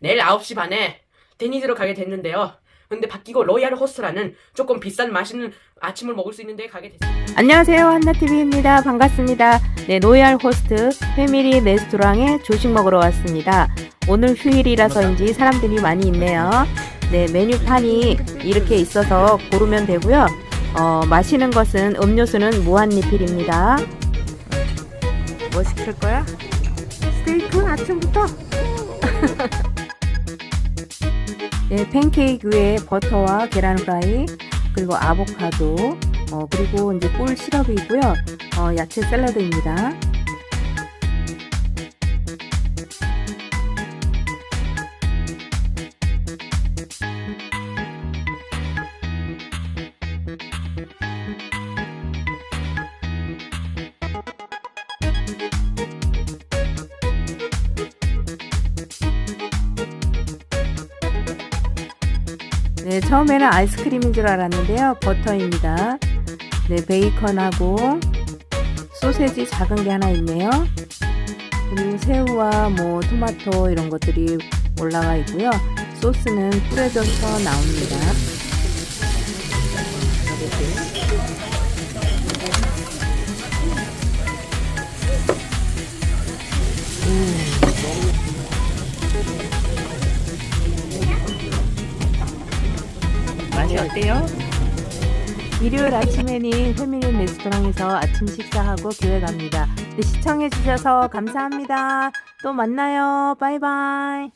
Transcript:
내일 9시 반에 데니즈로 가게 됐는데요. 근데 바뀌고 로얄 호스트라는 조금 비싼 맛있는 아침을 먹을 수 있는 데 가게 됐습니다. 안녕하세요. 한나TV입니다. 반갑습니다. 네, 로얄 호스트 패밀리 레스토랑에 조식 먹으러 왔습니다. 오늘 휴일이라서인지 사람들이 많이 있네요. 네, 메뉴판이 이렇게 있어서 고르면 되고요. 어, 마시는 것은 음료수는 무한 리필입니다. 뭐 시킬 거야? 스테이크 아침부터? 네, 팬케이크 위에 버터와 계란 프라이, 그리고 아보카도, 어, 그리고 이제 꿀 시럽이 있고요. 어, 야채 샐러드입니다. 네, 처음에는 아이스크림인 줄 알았는데요. 버터입니다. 네, 베이컨하고 소세지 작은 게 하나 있네요. 그리고 새우와 뭐 토마토 이런 것들이 올라가 있고요. 소스는 뿌려져서 나옵니다. 맛이 어때요? 일요일 아침에는 패밀리 레스토랑에서 아침 식사하고 교회 갑니다. 네, 시청해주셔서 감사합니다. 또 만나요. 바이바이.